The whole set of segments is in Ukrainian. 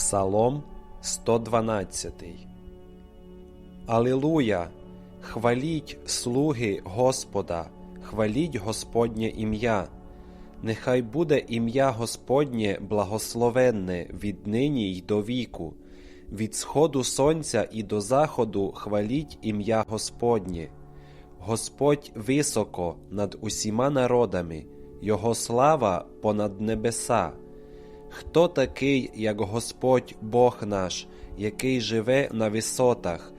Псалом 112. Алілуя! Хваліть слуги Господа, хваліть Господнє ім'я. Нехай буде ім'я Господнє благословенне від нині й до віку. Від сходу сонця і до заходу хваліть ім'я Господнє. Господь високо над усіма народами, Його слава понад небеса. Хто такий, як Господь Бог наш, який живе на висотах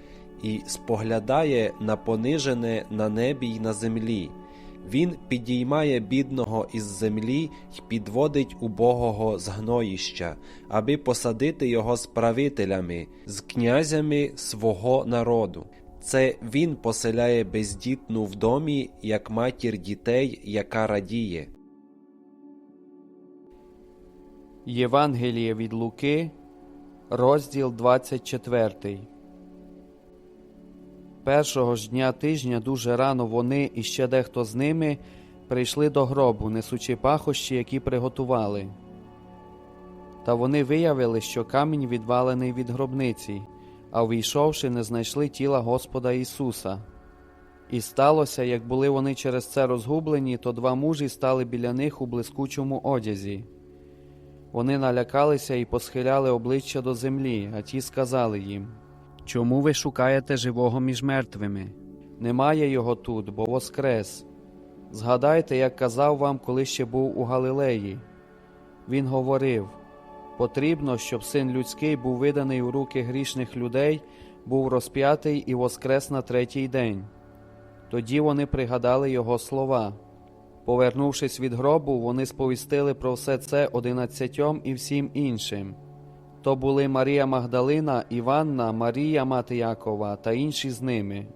і споглядає на понижене на небі й на землі? Він підіймає бідного із землі й підводить убогого з гноїща, аби посадити його з правителями, з князями свого народу. Це він поселяє бездітну в домі, як матір дітей, яка радіє. Євангеліє від Луки, розділ 24. Першого ж дня тижня дуже рано вони і ще дехто з ними прийшли до гробу, несучи пахощі, які приготували. Та вони виявили, що камінь відвалений від гробниці, а війшовши, не знайшли тіла Господа Ісуса. І сталося, як були вони через це розгублені, то два мужі стали біля них у блискучому одязі. Вони налякалися і посхиляли обличчя до землі, а ті сказали їм Чому ви шукаєте живого між мертвими? Немає його тут, бо воскрес. Згадайте, як казав вам, коли ще був у Галилеї. Він говорив потрібно, щоб син людський був виданий у руки грішних людей, був розп'ятий і воскрес на третій день. Тоді вони пригадали його слова. Повернувшись від гробу, вони сповістили про все це одинадцятьом і всім іншим. То були Марія Магдалина, Іванна, Марія мати Якова та інші з ними.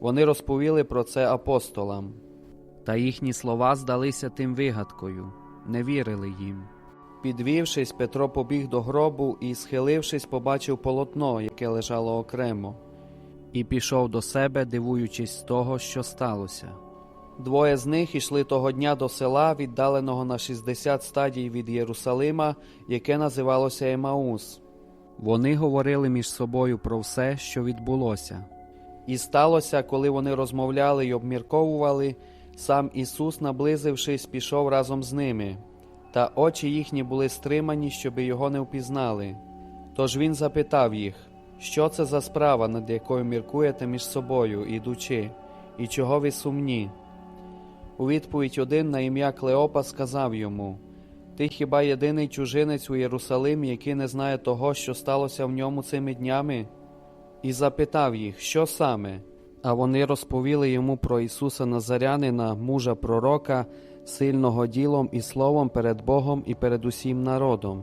Вони розповіли про це апостолам. Та їхні слова здалися тим вигадкою, не вірили їм. Підвівшись, Петро побіг до гробу і, схилившись, побачив полотно, яке лежало окремо, і пішов до себе, дивуючись з того, що сталося. Двоє з них ішли того дня до села, віддаленого на 60 стадій від Єрусалима, яке називалося Емаус. Вони говорили між собою про все, що відбулося. І сталося, коли вони розмовляли й обмірковували, сам Ісус, наблизившись, пішов разом з ними, та очі їхні були стримані, щоби його не впізнали. Тож він запитав їх, що це за справа, над якою міркуєте між собою, ідучи, і чого ви сумні? У відповідь один на ім'я Клеопа сказав йому Ти хіба єдиний чужинець у Єрусалимі, який не знає того, що сталося в ньому цими днями? І запитав їх, що саме? А вони розповіли йому про Ісуса Назарянина, мужа пророка, сильного ділом і словом перед Богом і перед усім народом.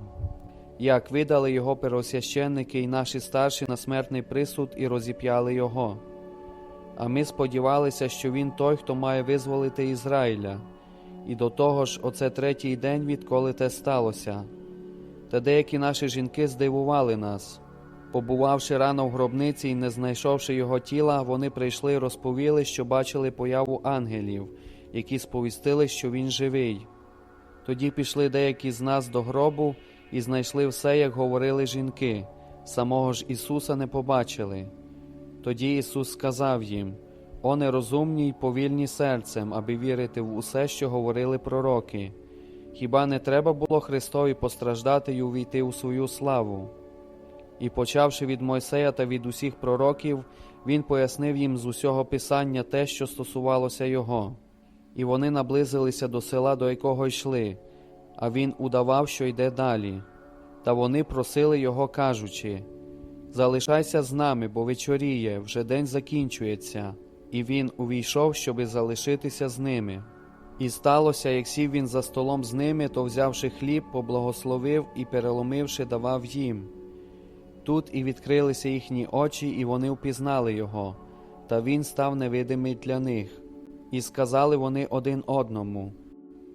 Як видали його первосвященники і наші старші на смертний присуд і розіп'яли його. А ми сподівалися, що він той, хто має визволити Ізраїля, і до того ж, оце третій день, відколи те сталося. Та деякі наші жінки здивували нас. Побувавши рано в гробниці і не знайшовши його тіла, вони прийшли і розповіли, що бачили появу ангелів, які сповістили, що він живий. Тоді пішли деякі з нас до гробу і знайшли все, як говорили жінки, самого ж Ісуса не побачили. Тоді Ісус сказав їм: О нерозумні й повільні серцем, аби вірити в усе, що говорили пророки. Хіба не треба було Христові постраждати й увійти у свою славу? І, почавши від Мойсея та від усіх пророків, Він пояснив їм з усього Писання те, що стосувалося Його. І вони наблизилися до села, до якого йшли, а він удавав, що йде далі. Та вони просили його, кажучи Залишайся з нами, бо вечоріє, вже день закінчується, і він увійшов, щоби залишитися з ними. І сталося, як сів він за столом з ними, то, взявши хліб, поблагословив і, переломивши, давав їм. Тут і відкрилися їхні очі, і вони впізнали його, та він став невидимий для них. І сказали вони один одному: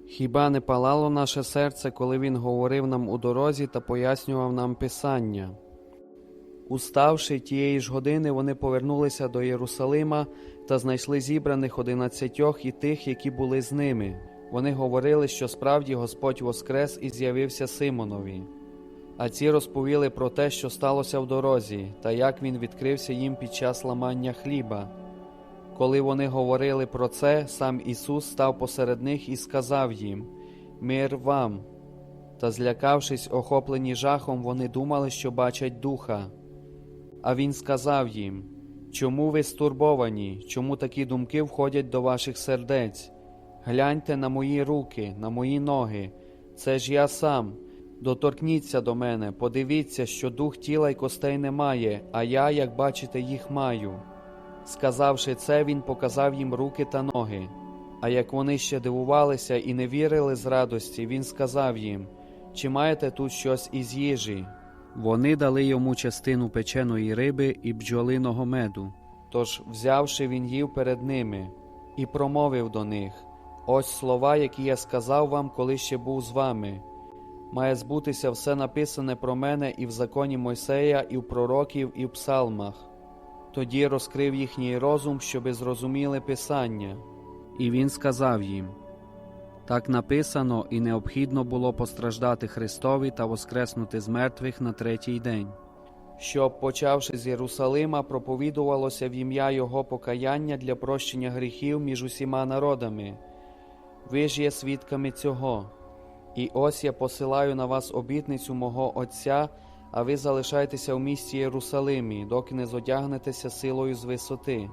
Хіба не палало наше серце, коли він говорив нам у дорозі та пояснював нам Писання? Уставши тієї ж години, вони повернулися до Єрусалима та знайшли зібраних одинадцятьох і тих, які були з ними. Вони говорили, що справді Господь воскрес і з'явився Симонові. А ці розповіли про те, що сталося в дорозі, та як він відкрився їм під час ламання хліба. Коли вони говорили про це, сам Ісус став посеред них і сказав їм: Мир вам. Та злякавшись, охоплені жахом, вони думали, що бачать духа. А він сказав їм: Чому ви стурбовані? Чому такі думки входять до ваших сердець? Гляньте на мої руки, на мої ноги. Це ж я сам. Доторкніться до мене, подивіться, що дух тіла й костей немає, а я, як бачите, їх маю. Сказавши це, він показав їм руки та ноги. А як вони ще дивувалися і не вірили з радості, він сказав їм: Чи маєте тут щось із їжі? Вони дали йому частину печеної риби і бджолиного меду. Тож, взявши, він їв перед ними і промовив до них: Ось слова, які я сказав вам, коли ще був з вами. Має збутися все написане про мене і в законі Мойсея, і в пророків, і в псалмах. Тоді розкрив їхній розум, щоби зрозуміли Писання. І він сказав їм: Так написано, і необхідно було постраждати Христові та воскреснути з мертвих на третій день. Щоб, почавши з Єрусалима, проповідувалося в ім'я Його покаяння для прощення гріхів між усіма народами. Ви ж є свідками цього. І ось я посилаю на вас обітницю мого Отця, а ви залишайтеся в місті Єрусалимі, доки не зодягнетеся силою з висоти.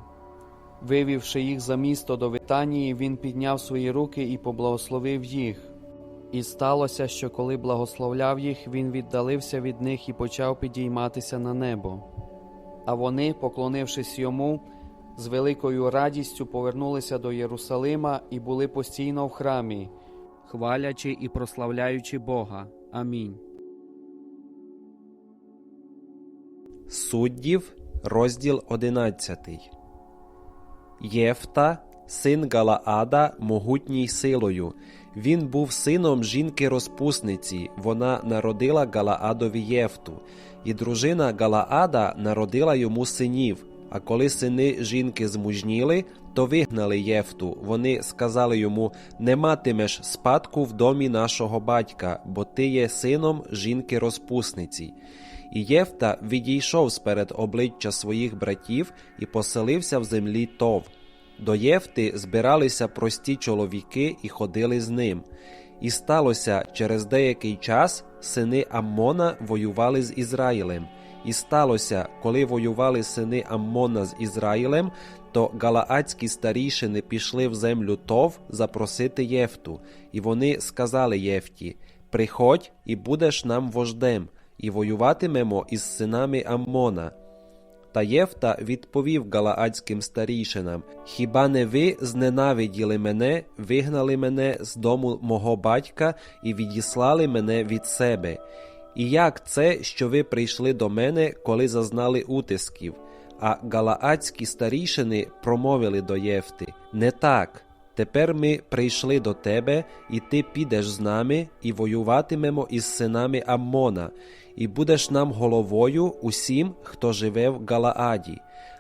Вивівши їх за місто до Витанії, він підняв свої руки і поблагословив їх. І сталося, що коли благословляв їх, він віддалився від них і почав підійматися на небо. А вони, поклонившись йому, з великою радістю повернулися до Єрусалима і були постійно в храмі, хвалячи і прославляючи Бога. Амінь. Суддів, розділ 11. Єфта, син Галаада, могутній силою. Він був сином жінки розпусниці. Вона народила Галаадові Єфту, і дружина Галаада народила йому синів. А коли сини жінки змужніли, то вигнали Єфту. Вони сказали йому: Не матимеш спадку в домі нашого батька, бо ти є сином жінки розпусниці. І Єфта відійшов сперед обличчя своїх братів і поселився в землі Тов. До Єфти збиралися прості чоловіки і ходили з ним. І сталося через деякий час сини Аммона воювали з Ізраїлем. І сталося, коли воювали сини Аммона з Ізраїлем, то галаадські старішини пішли в землю Тов запросити Єфту, і вони сказали Єфті: Приходь і будеш нам вождем, і воюватимемо із синами Аммона. Та Єфта відповів галаадським старішинам: Хіба не ви зненавиділи мене, вигнали мене з дому мого батька і відіслали мене від себе? І як це, що ви прийшли до мене, коли зазнали утисків? А галаадські старішини промовили до Єфти: Не так. Тепер ми прийшли до тебе, і ти підеш з нами, і воюватимемо із синами Аммона, і будеш нам головою усім, хто живе в Галааді.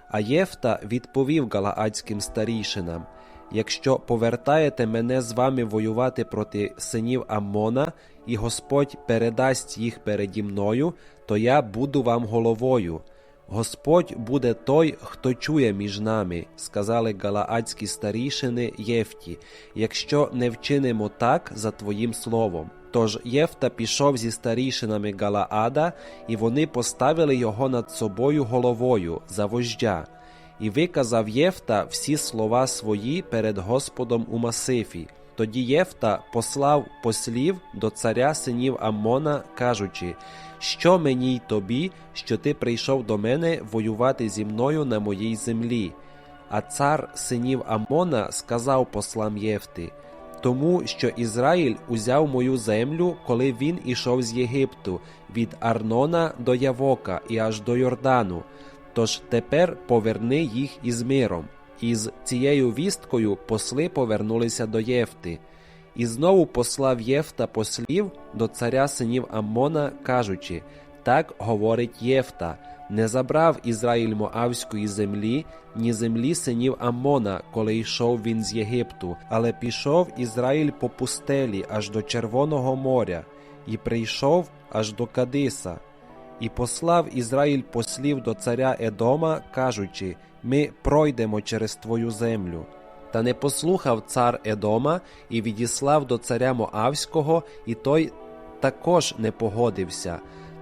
А Єфта відповів галаадським старішинам: Якщо повертаєте мене з вами воювати проти синів Аммона, і Господь передасть їх переді мною, то я буду вам головою. Господь буде той, хто чує між нами, сказали галаадські старішини Єфті, якщо не вчинимо так за твоїм словом. Тож Єфта пішов зі старішинами Галаада, і вони поставили його над собою головою за вождя. І виказав Єфта всі слова свої перед Господом у Масифі. Тоді Єфта послав послів до царя синів Аммона, кажучи: Що мені й тобі, що ти прийшов до мене воювати зі мною на моїй землі? А цар синів Аммона сказав послам Єфти: Тому що Ізраїль узяв мою землю, коли він ішов з Єгипту, від Арнона до Явока і аж до Йордану. Тож тепер поверни їх із миром. І з цією вісткою посли повернулися до Єфти. І знову послав Єфта послів до царя синів Аммона, кажучи: Так говорить Єфта: не забрав Ізраїль Моавської землі, ні землі синів Аммона, коли йшов він з Єгипту, але пішов Ізраїль по пустелі аж до Червоного моря. і прийшов аж до Кадиса. І послав Ізраїль послів до царя Едома, кажучи: Ми пройдемо через твою землю. Та не послухав цар Едома і відіслав до царя Моавського, і той також не погодився.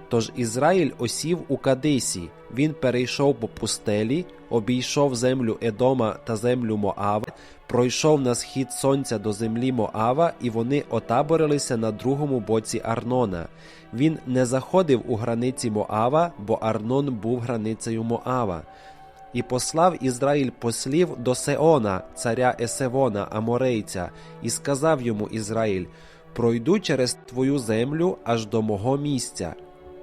Тож Ізраїль осів у Кадисі, він перейшов по пустелі, обійшов землю Едома та землю Моава, пройшов на схід сонця до землі Моава, і вони отаборилися на другому боці Арнона. Він не заходив у границі Моава, бо Арнон був границею Моава. І послав Ізраїль послів до Сеона, царя Есевона, Аморейця, і сказав йому Ізраїль: Пройду через твою землю аж до мого місця.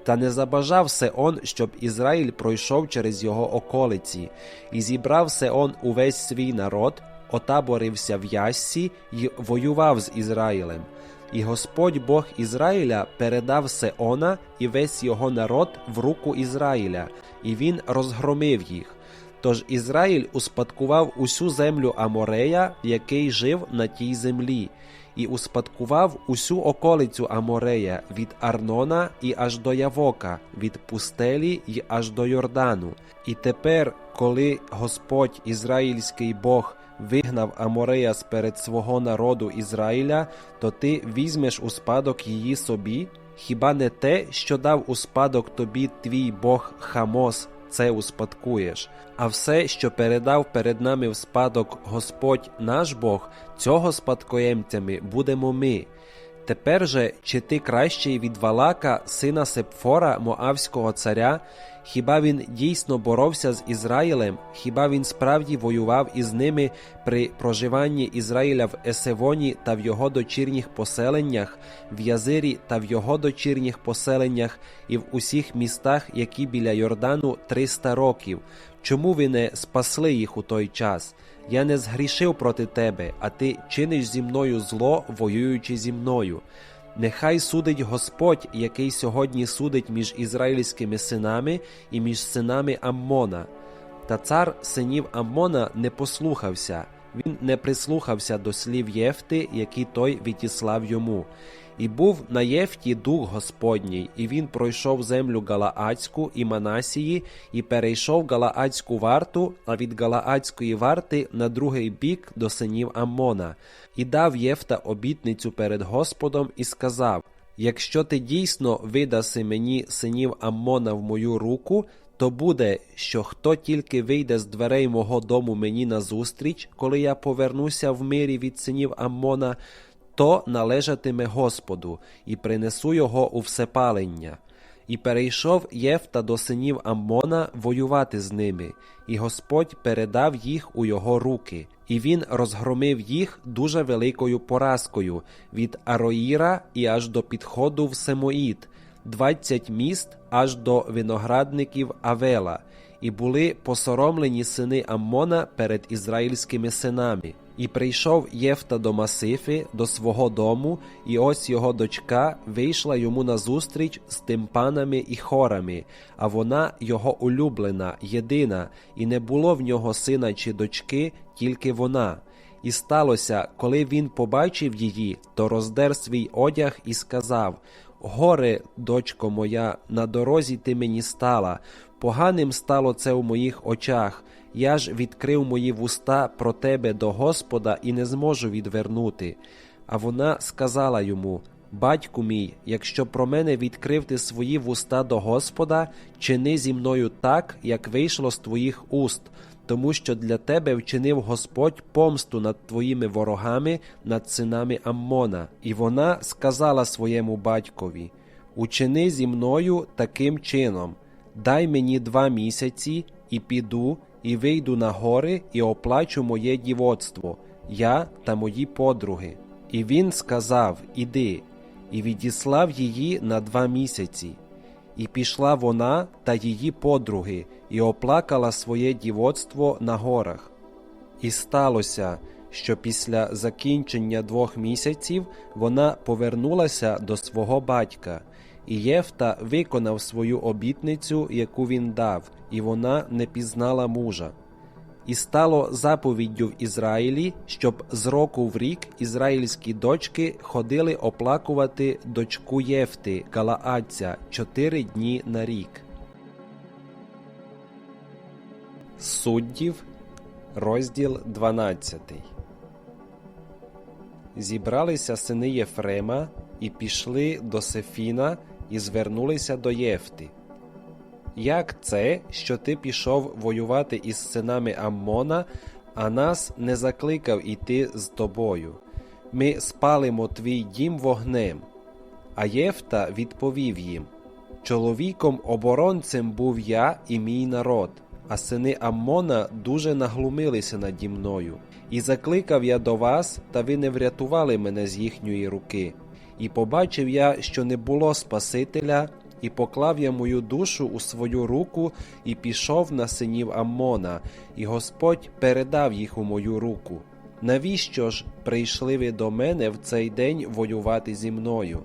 Та не забажав Сеон, щоб Ізраїль пройшов через його околиці, і зібрав Сеон увесь свій народ, отаборився в Яссі і воював з Ізраїлем. І Господь Бог Ізраїля передав Сеона і весь його народ в руку Ізраїля, і він розгромив їх. Тож Ізраїль успадкував усю землю Аморея, який жив на тій землі, і успадкував усю околицю Аморея від Арнона і аж до Явока, від пустелі й аж до Йордану. І тепер, коли Господь Ізраїльський Бог вигнав Аморея з перед свого народу Ізраїля, то ти візьмеш у спадок її собі, хіба не те, що дав у спадок тобі твій Бог Хамос, це успадкуєш, а все, що передав перед нами в спадок Господь наш Бог, цього спадкоємцями будемо ми. Тепер же, чи ти кращий від Валака, сина Сепфора, Моавського царя? Хіба він дійсно боровся з Ізраїлем? Хіба він справді воював із ними при проживанні Ізраїля в Есевоні та в його дочірніх поселеннях, в Язирі та в його дочірніх поселеннях і в усіх містах, які біля Йордану 300 років? Чому ви не спасли їх у той час? Я не згрішив проти тебе, а ти чиниш зі мною зло, воюючи зі мною. Нехай судить Господь, який сьогодні судить між ізраїльськими синами і між синами Аммона. Та цар синів Аммона не послухався, він не прислухався до слів Єфти, які той відіслав йому. І був на Єфті дух Господній, і він пройшов землю Галаадську і Манасії, і перейшов Галаадську варту, а від Галаадської варти на другий бік до синів Аммона, і дав Єфта обітницю перед Господом і сказав: Якщо ти дійсно видаси мені синів Аммона в мою руку, то буде, що хто тільки вийде з дверей мого дому мені назустріч, коли я повернуся в мирі від синів Аммона, то належатиме Господу, і принесу його у всепалення. І перейшов Єфта до синів Аммона воювати з ними, і Господь передав їх у його руки, і він розгромив їх дуже великою поразкою від Ароїра і аж до підходу в Семоїд, двадцять міст аж до виноградників Авела, і були посоромлені сини Аммона перед ізраїльськими синами. І прийшов Єфта до Масифи, до свого дому, і ось його дочка вийшла йому назустріч з тимпанами і хорами, а вона його улюблена, єдина, і не було в нього сина чи дочки, тільки вона. І сталося, коли він побачив її, то роздер свій одяг і сказав: Горе, дочко моя, на дорозі ти мені стала, поганим стало це у моїх очах. Я ж відкрив мої вуста про тебе до Господа і не зможу відвернути. А вона сказала йому: Батьку мій, якщо про мене відкрив ти свої вуста до Господа, чини зі мною так, як вийшло з твоїх уст, тому що для тебе вчинив Господь помсту над твоїми ворогами, над синами Аммона. І вона сказала своєму батькові: Учини зі мною таким чином, дай мені два місяці і піду і вийду на гори і оплачу моє дівоцтво, я та мої подруги. І він сказав: Іди, і відіслав її на два місяці. І пішла вона та її подруги, і оплакала своє дівоцтво на горах. І сталося, що після закінчення двох місяців вона повернулася до свого батька, і Єфта виконав свою обітницю, яку він дав, і вона не пізнала мужа. І стало заповіддю в Ізраїлі, щоб з року в рік ізраїльські дочки ходили оплакувати дочку Єфти, Галаадця, чотири дні на рік. Суддів, розділ 12. Зібралися сини Єфрема і пішли до Сефіна і звернулися до Єфти. Як це, що ти пішов воювати із синами Аммона, а нас не закликав іти з тобою? Ми спалимо твій дім вогнем. А Єфта відповів їм: Чоловіком оборонцем був я і мій народ, а сини Аммона дуже наглумилися наді мною. І закликав я до вас, та ви не врятували мене з їхньої руки. І побачив я, що не було Спасителя, і поклав я мою душу у свою руку і пішов на синів Аммона, і Господь передав їх у мою руку. Навіщо ж прийшли ви до мене в цей день воювати зі мною?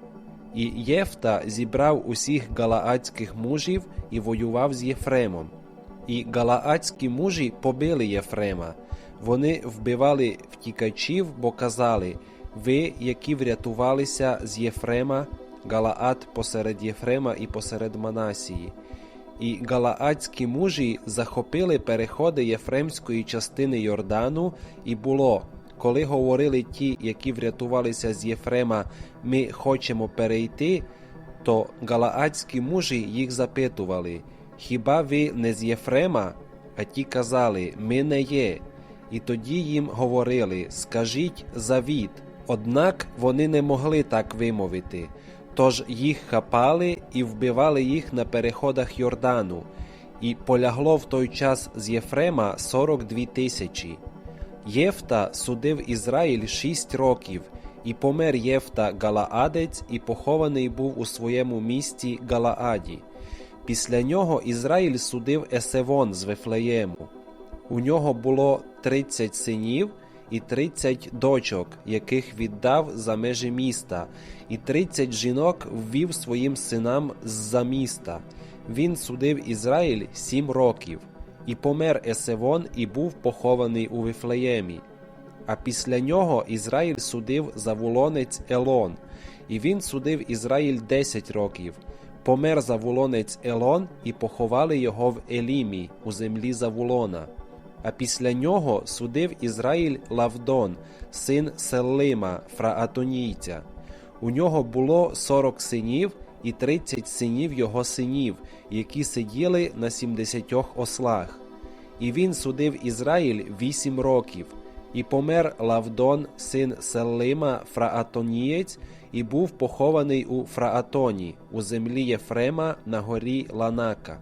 І Єфта зібрав усіх галаадських мужів і воював з Єфремом. І галаадські мужі побили Єфрема. Вони вбивали втікачів, бо казали: ви, які врятувалися з Єфрема, Галаад посеред Єфрема і посеред Манасії. І галаадські мужі захопили переходи єфремської частини Йордану, і було, коли говорили ті, які врятувалися з Єфрема, ми хочемо перейти, то галаадські мужі їх запитували: Хіба ви не з Єфрема? А ті казали, ми не є. І тоді їм говорили: Скажіть завіт. Однак вони не могли так вимовити. Тож їх хапали і вбивали їх на переходах Йордану, і полягло в той час з Єфрема 42 тисячі. Єфта судив Ізраїль шість років, і помер Єфта Галаадець, і похований був у своєму місті Галааді. Після нього Ізраїль судив Есевон з Вифлеєму. У нього було 30 синів і 30 дочок, яких віддав за межі міста, і 30 жінок ввів своїм синам з-за міста. Він судив Ізраїль сім років, і помер Есевон і був похований у Вифлеємі. А після нього Ізраїль судив Завулонець Елон, і він судив Ізраїль 10 років. Помер Завулонець Елон, і поховали його в Елімі у землі Завулона. А після нього судив Ізраїль Лавдон, син Селлима, фраатонійця. У нього було сорок синів і тридцять синів його синів, які сиділи на сімдесятьох ослах. І він судив Ізраїль вісім років, і помер Лавдон, син Селлима, фраатонієць, і був похований у Фраатоні, у землі Єфрема на горі Ланака.